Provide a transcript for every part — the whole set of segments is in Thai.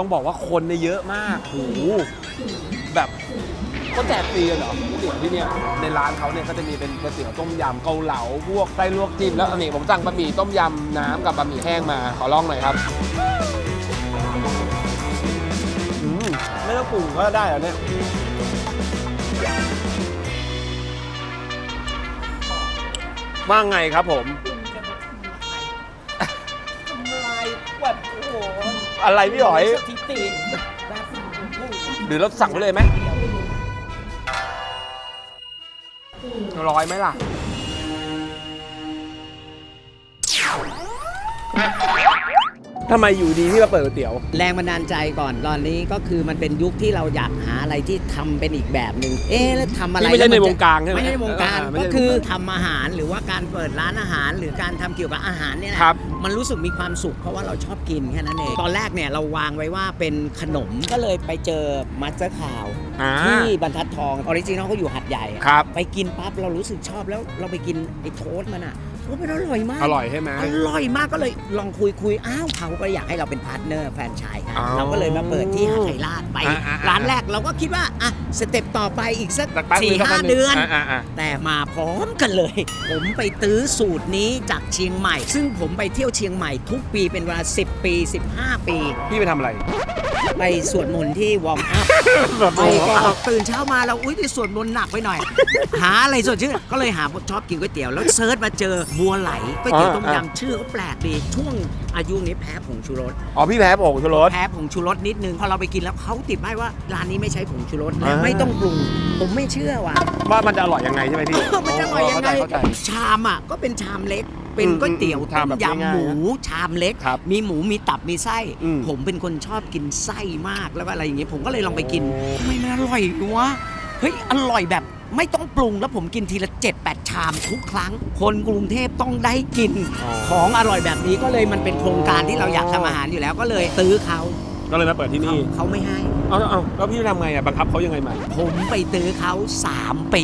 ต้องบอกว่าคนเนี่ยเยอะมากโหแบบก็แจกฟรีเลยเหรอก๋วยเตี๋ยวที่เนี่ย ในร้านเขาเนี่ยก็จะมีเป็นก๋วยเตี๋ยวต้มยำเกาเหลา พวกไส้ลวกจิ้ม แล้วอันนี้ผมสั่งบะหมี่ต้มยำน้ำกับบะหมี่แห้งมา ขอลองหน่อยครับอืมไม่ต้องปรุงก็ได้เหรอเนี่ย ว่าไงครับผม ทำลายแบบโอ้โห อะไรพี่หอย สถิติแบบหรือเราสั่งไปเลยไหมร้อยไหมล่ะ ทำไมอยู่ดีที่มาเปิดก๋วยเตี๋ยว แรงบันดาลใจก่อนตอนนี้ก็คือมันเป็นยุคที่เราอยากหาอะไรที่ทำเป็นอีกแบบหนึ่งเอ๊ะแล้วทำอะไรนี่ไม่ใช่แล้ในนวจะงการใช่ไหมไม่ใช่ในวงการอ่าไม่ก็ใช่ในวงการคือทำอาหารหรือว่าการเปิดร้านอาหาร หรือการทำเกี่ยวกับอาหารเนี่ยแหละครับมันรู้สึกมีความสุขเพราะว่าเราชอบกินแค่นั้นเองตอนแรกเนี่ยเราวางไว้ว่าเป็นขนมก็เลยไปเจอมัสเตอร์คาวอ่า ที่บรรทัดทองออริจินอลเขาอยู่หัดใหญ่อะ ครับ ไปกินปั๊บเรารู้สึกชอบแล้วเราไปกินไอ้โทสต์มันอะ โอ้มันอร่อยมากอร่อยใช่ไหม อร่อยมากก็เลยลองคุยคุยอ้าวเขาก็อยากให้เราเป็นพาร์ทเนอร์แฟรนไชส์กันอ๋อเราก็เลยมาเปิดที่หาดไทยราชไป อ่าอ่าอ่า ร้านแรกเราก็คิดว่าอะสเต็ปต่อไปอีกสักสักแป๊บสี่นึงสักห้าแป๊บนึงเดือน อ่าอ่า แต่มาพร้อมกันเลย ผมไปตื้อสูตรนี้จากเชียงใหม่ ซึ่งผมไปเที่ยวเชียงใหม่ทุกปีเป็นเวลา 10 ปี 15 ปี พี่ไปทำอะไร ไปสวดมนต์ที่วอร์มอัพไปก็บอกตื่นเช้ามาเราอุ้ยที่สวดมนต์หนักไปหน่อย หาอะไรสดชื่นก็เลยหาชอบกินก๋วยเตี๋ยว แล้วเซิร์ชมาเจอบัวไหลก๋วยเตี๋ยวต้มอ่ายำชื่อก็แปลกดีช่วงอายุนี้แพ้ผงชูรสอ๋อพี่แพ้โอ่งชูรสแพ้ผงชูรสนิดนึงพอเราไปกินแล้วเขาติดไว้ว่าร้านนี้ไม่ใช้ผงชูรสและอ่าไม่ต้องปรุงผมไม่เชื่อว่ะว่ามันจะอร่อยยังไงใช่ไหมพี่มันจะอร่อยยังไงเข้าใจเข้าใจชามอะก็เป็นชามเล็กเป็นอืมก๋วยเตี๋ยวอืมต้ชามมแบบยำง่ายๆหมูชามเล็กครับมีหมูมีตับมีไส้อืมผมเป็นคนชอบกินไส้มากแล้วก็อะไรอย่างเงี้ยผมก็เลยลองไปกินโอ้ทำไมมันอร่อยวะเฮ้ยอร่อยแบบ ไม่ต้องปรุงแล้วผมกินทีละ 7 8 ชามทุกครั้ง คนกรุงเทพต้องได้กินของอร่อยแบบนี้ก็เลยมันเป็นโครงการที่เราอยากทำอาหารอยู่แล้วก็เลยตื้อเขาก็เลยมาเปิดที่นี่เขาไม่ให้ เอาเอาแล้วพี่ทำไงอะบังคับเขายังไงมาผมไปตื้อเขา3ปี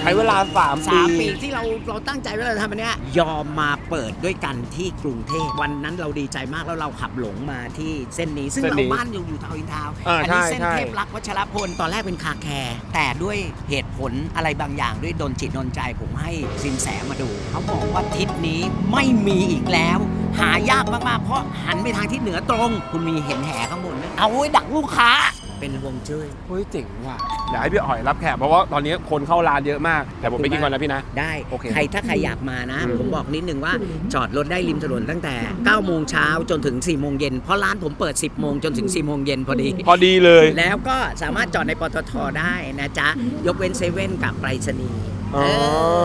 ใช้เวลาสามสามปีที่เราเราตั้งใจว่าเราจะทำอันเนี้ยยอมมาเปิดด้วยกันที่กรุงเทพวันนั้นเราดีใจมากแล้วเราขับหลงมาที่เส้นนี้ ซึ่งเส้นเรานี้บ้านอยู่อยู่ทาวน์อินทาวน์อ่าอันี้ใช่เส้นใช่ เทพรักษ์วัชรพลตอนแรกเป็นคาแคร์แต่ด้วยเหตุผลอะไรบางอย่างด้วยดนจิตดนใจผมให้สินแสมาดู เขาบอกว่าทิศนี้ไม่มีอีกแล้ว หายากมากๆเพราะหันไปทางทิศเหนือตรง คุณมีเห็นแหข้างบนไหมเอาไว้ดักลูกค้า เป็นวงจุ้ยเฮ้ยเจ๋งว่ะเดี๋ยวให้พี่อ๋อยรับแขกเพราะว่าตอนนี้คนเข้าร้านเยอะมาก แต่ผมไปกินก่อนนะพี่นะ ได้โอเคใครถ้าใครอยากมานะ อืม ผมบอกนิดนึงว่าจอดรถได้ริมถนนตั้งแต่9โมงเช้าจนถึง4โมงเย็นเพราะร้านผมเปิด 10โมงจนถึง4โมงเย็นพอดี พอดีเลย แล้วก็สามารถจอดในปตทได้นะจ๊ะ ยกเว้นเซเว่นกับไปรษณีย์อ๋อ เอ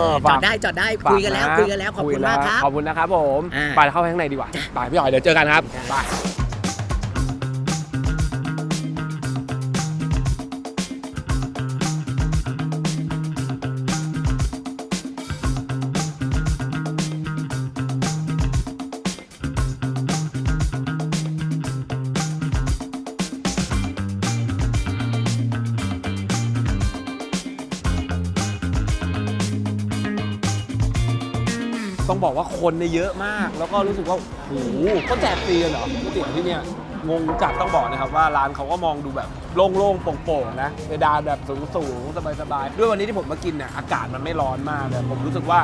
อจฝาอกดได้จอดได้คุยกันแล้วฝาะคุยกันแล้ว ขอบคุณมากครับ ขอบคุณนะครับผมอ่าไปเข้าไปข้างในดีกว่า ไปพี่อ๋อยเดี๋ยวเจอกันครับ ไป ต้องบอกว่าคนเนี่ยเยอะมาก แล้วก็รู้สึกว่าโอ้โหก็แจกฟรีเลยเหรอก๋วยเตี๋ยวที่เนี่ยงงจัดต้องบอกนะครับว่าร้านเขาก็มองดูแบบโล่งๆโปร่งๆนะเพดานแบบสูงๆสบายๆด้วยวันนี้ที่ผมมากินเนี่ยอากาศมันไม่ร้อนมากเลยผมรู้สึกว่า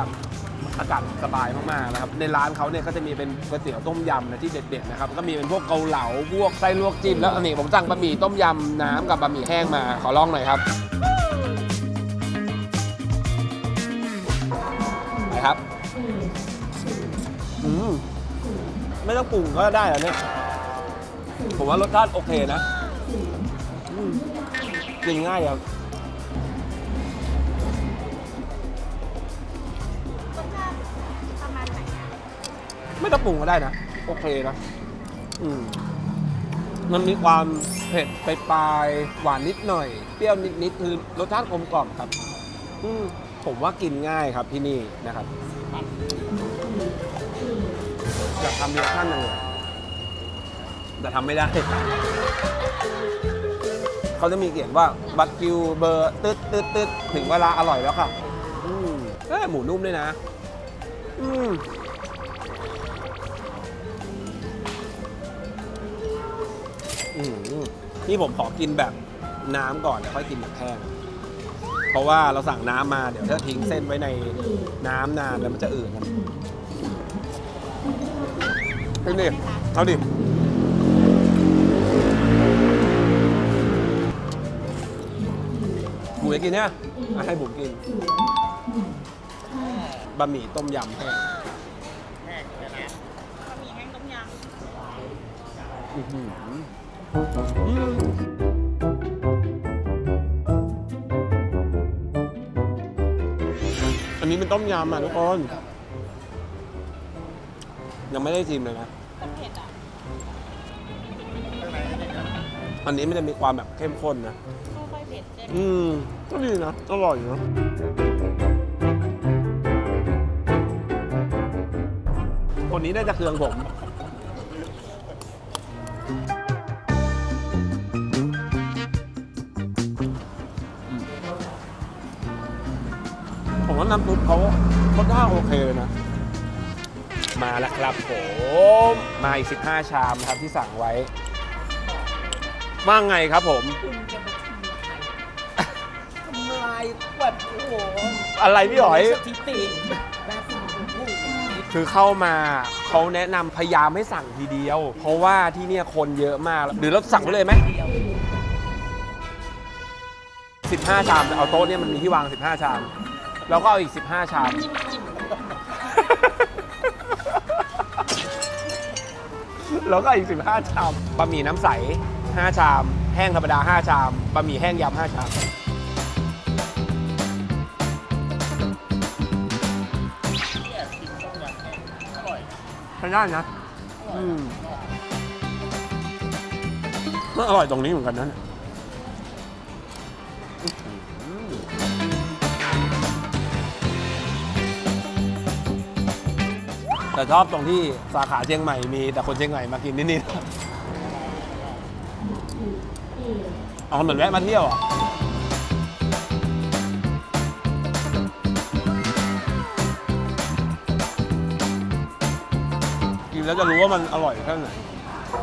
อากาศสบายมากๆนะครับในร้านเขาเนี่ยก็จะมีเป็นก๋วยเตี๋ยวต้มยำนะที่เด็ดๆนะครับก็มีเป็นพวกเกาเหลาพวกไส้ลวกจิ้มแล้วอันนี้ผมสั่งบะหมี่ต้มยำน้ำกับบะหมี่แห้งมาขอลองหน่อยครับไปครับ อืมไม่ต้องปรุงก็ได้เหรอเนี่ย ผมว่ารสชาติโอเคนะอืมกินง่ายครับไม่ต้องปรุงก็ได้นะ โอเคนะอืมมันมีความเผ็ดไปปลายๆหวานนิดหน่อย เปรี้ยวนิดๆคือรสชาติกลมกล่อมครับ อืม ผมว่ากินง่ายครับที่นี่นะครับอยากทำเรียกท่านจังเลยแต่ทำไม่ได้ เขาจะมีเขียนว่าบัตรคิวเบอร์ตึ๊ดตึ๊ดตึ๊ดถึงเวลาอร่อยแล้วค่ะ อืมเอ้หมูนุ่มด้วยนะอืมอืมนี่ผมขอกินแบบน้ำก่อนเดี๋ยวค่อยกินแบบแห้ง เพราะว่าเราสั่งน้ำมาเดี๋ยวถ้าทิ้งเส้นไว้ในน้ำนานแล้วมันจะอืดกันเอาดิเอาดิบุ๋ยกินเนี่ยอะให้บุ๋มกินบะหมี่ต้มยำแห้งมีแห้งต้มยอื้อหืออืม นนี้เป็นต้มยำอะทุกคน ยังไม่ได้ชิมเลยนะำต้มเผ็ดอะอันนี้มันจะมีความแบบเข้มข้นนะ ไม่ค่อยเผ็ดเจ๊อืม ก็ดีนะ อร่อยนะคนนี้น่าจะเคืองผม ว่าน้ำซุปเขาเขาท่างโอเคเลยนะ มาแล้วครับผมมาอีก 15 ชามครับที่สั่งไว้ ว่าไงครับผมทำลายแบบโอ้โหอะไรพี่หอย สถิติแบบโอ้โหคือเข้ามาเขาแนะนำพยายามไม่สั่งทีเดียว เพราะว่าที่เนี่ยคนเยอะมาก หรือเราสั่งไปเลยไหม15 ชามเอาโต๊ะเนี่ยมันมีที่วาง 15 ชาม เราก็เอาอีก 15 ชาม แล้วก็อีก 15 ชาม บะหมี่น้ำใส 5 ชาม แห้งธรรมดา 5 ชาม บะหมี่แห้งยำ 5 ชาม ใช้ได้นะอืมก็อร่อยตรงนี้เหมือนกันนะเนี่ย แต่ชอบตรงที่สาขาเชียงใหม่มีแต่คนเชียงใหม่มากินนิดๆเอาเหมือนแวะมาเที่ยวอะกินแล้วจะรู้ว่ามันอร่อยแค่ไหน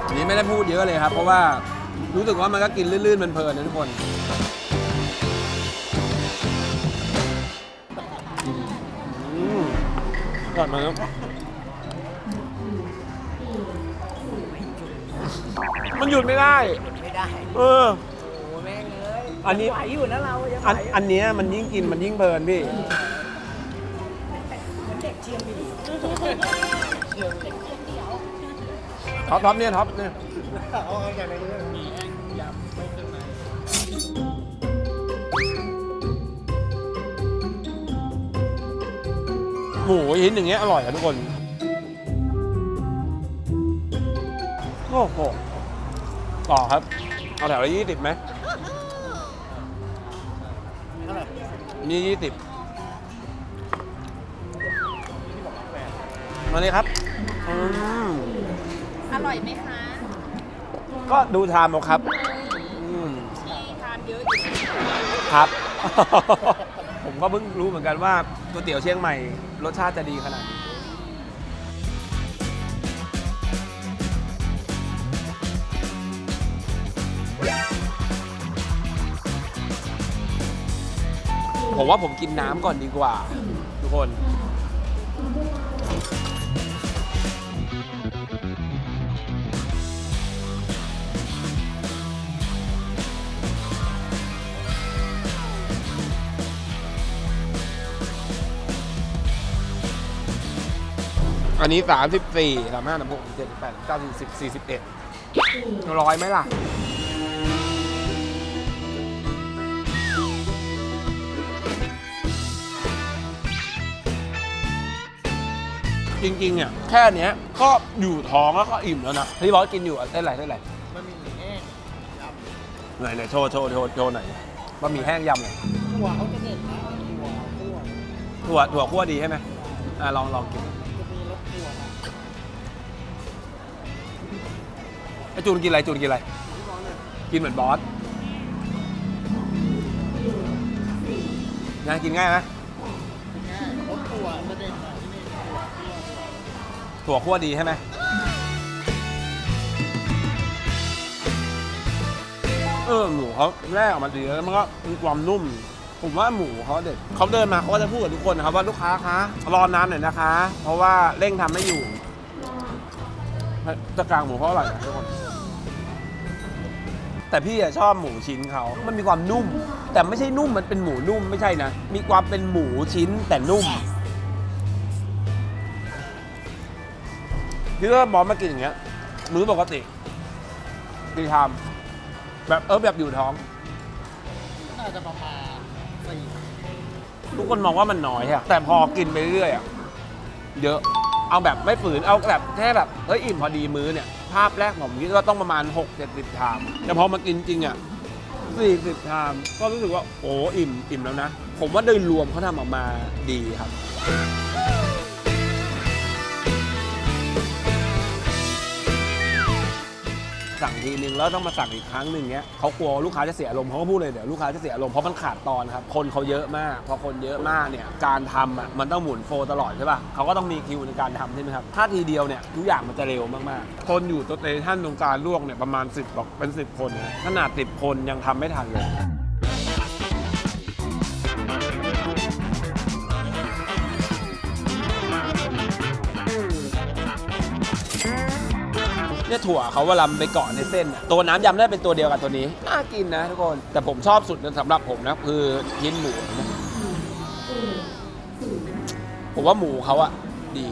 อันนี้ไม่ได้พูดเยอะเลยครับ เพราะว่ารู้สึกว่ามันก็กินลื่นๆมันเพลินนะทุกคนอืมก่อนมาแล้ว มันหยุดไม่ได้ ไม่ได้ เออ โอ้แม่งเอ้ยอันนี้ ไหวอยู่นะเรายังไหอัวนอันเนี้ยมันยิ่งกินมันยิ่งเพลินพี่เด็กเชียงบีท็อปท็อปเนี่ยท็อปเนี่ยหมูชิ้นอย่างเงี้ยอร่อยอะทุกคน โอ้โห ต่อครับ เอาแถวละยี่สิบไหมนี่ยี่สิบมาเลยครับอืมอร่อยไหมคะก็ดูทานเอาครับอืมที่ทานเยอะอยู่ครับ ผมก็เพิ่งรู้เหมือนกันว่าก๋วยเตี๋ยวเชียงใหม่ รสชาติจะดีขนาดนี้ ผมว่าผมกินน้ำก่อนดีกว่า ทุกคน อันนี้ 34 35 36 37 38 90 10 41 ร้อยไหมล่ะ จริงๆเนี่ยแค่เนี้ยก็อยู่ท้องแล้วก็อิ่มแล้วนะพี่บอสกินอยู่อะเส้นอะไรเส้นอะไรบะหมี่แห้งยำไหนไหนโชว์โชว์โชว์โชว์หน่อยบะหมี่แห้งยำหน่อยหัวเขาจะเด็ดนะหัวคั่วถั่วถั่วคั่วดีใช่ไหมอะลองลองกินจะมีรสถั่วนะไอจูนกินอะไรจูนกินอะไร กินเหมือนบอสงานกินง่ายไหมรสถั่วจะเด็ดหน่อยที่นี่ ถั่วคั่วดีใช่ไหมเออหมูเขาแรกออกมาดีแล้วมันก็มีความนุ่ม ผมว่าหมูเขาเด็ดเขาเดินมาเขาก็จะพูดกับทุกคนนะครับว่าลูกค้าคะรอนานหน่อยนะคะ เพราะว่าเร่งทำไม่อยู่จะกางหมูเขาอร่อยนะทุกคน แต่พี่อะชอบหมูชิ้นเขามันมีความนุ่ม แต่ไม่ใช่นุ่มมันเป็นหมูนุ่มไม่ใช่นะ มีความเป็นหมูชิ้นแต่นุ่ม พี่ว่าบอสมากินอย่างเงี้ยมื้อปกติดีทำแบบเออแบบอยู่ท้อง น่าจะประมาณสี่ทุกคนมองว่ามันน้อยอะแต่พอกินไปเรื่อยๆอะเยอะ เอาแบบไม่ฝืน เอาแบบแค่แบบเฮ้ยอิ่มพอดีมื้อเนี่ย ภาพแรกผมคิดว่าต้องประมาณ 6 7 0ชาม แต่พอมากินจริงอะ40ชาม ก็รู้สึกว่าโอ้อิ่มอิ่มแล้วนะ ผมว่าโดยรวมเขาทำออกมาดีครับ สั่งทีนึงแล้วต้องมาสั่งอีกครั้งหนึ่งเนี้ยเขากลัวลูกค้าจะเสียอารมณ์เขาก็พูดเลยเดี๋ยวลูกค้าจะเสียอารมณ์เพราะมันขาดตอนครับคนเขาเยอะมากพอคนเยอะมากเนี่ยการทำอะมันต้องหมุนโฟลตลอดใช่ป่ะเขาก็ต้องมีคิวในการทำใช่ไหมครับถ้าทีเดียวเนี่ยทุกอย่างมันจะเร็วมากๆ คนอยู่ตัวเตชันตรงกลารลวกเนี่ยประมาณ 10บอกเป็น 10 คนนะขนาด10คนยังทำไม่ทันเลย เนี่ยถั่วเขาเวลาไปเกาะในเส้นอะตัวน้ำยำได้เป็นตัวเดียวกับตัวนี้น่ากินนะทุกคนแต่ผมชอบสุดสำหรับผมนะคือชิ้นหมูนะผมว่าหมูเขาอะดี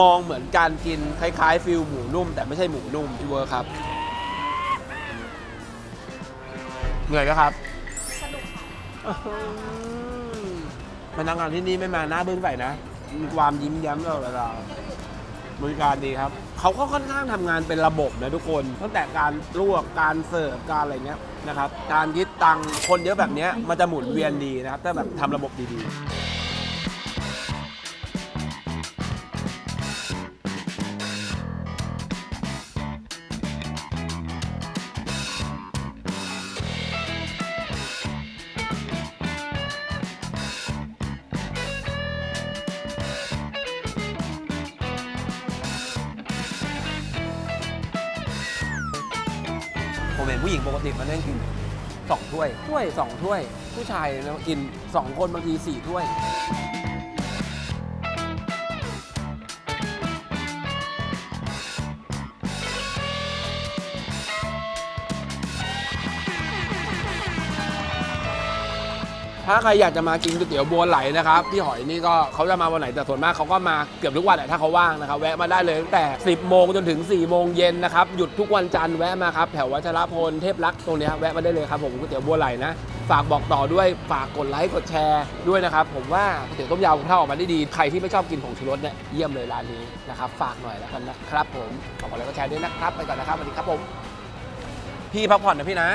มองเหมือนการกินคล้ายๆฟิลหมูนุ่ม แต่ไม่ใช่หมูนุ่มพี่เวอร์ครับเหนื่อยไหมครับสนุกค่ะพนักงานที่นี่ไม่มาหน้าบึ้งใส่นะ มีความยิ้มแย้มตลอดเวลาบริการดีครับ เขาก็ค่อนข้างทำงานเป็นระบบนะทุกคน ตั้งแต่การลวกการเสิร์ฟการอะไรเงี้ยนะครับการคิดตังคนเยอะแบบเนี้ยมันจะหมุนเวียนดีนะครับถ้าแบบทำระบบดีๆ ผมเห็นผู้หญิงปกติมานั่งกินสองถ้วย ถ้วยสองถ้วย ผู้ชายกินสองคนบางทีสี่ถ้วย ถ้าใครอยากจะมากินก๋วยเตี๋ยวบัวไหลนะครับพี่หอยนี่ก็เขาจะมาวันไหนแต่ส่วนมากเขาก็มาเกือบทุกวันแหละถ้าเขาว่างนะครับแวะมาได้เลยตั้งแต่ 10 โมงจนถึง 4 โมงเย็นนะครับหยุดทุกวันจันทร์แวะมาครับแถววัชรพลเทพรักษ์ตรงนี้แวะมาได้เลยครับผมก๋วยเตี๋ยวบัวไหลนะฝากบอกต่อด้วยฝากกดไลค์กดแชร์ด้วยนะครับผมว่าก๋วยเตี๋ยวต้มยำถ้าออกมาได้ดีใครที่ไม่ชอบกินผงชูรสเนี่ยเยี่ยมเลยร้านนี้นะครับฝากหน่อยแล้วกันนะครับผมฝากกดไลค์กดแชร์ด้วยนะครับไปก่อนนะครับสวัสดีครับผมพี่พักผ่อนนะพี่นะ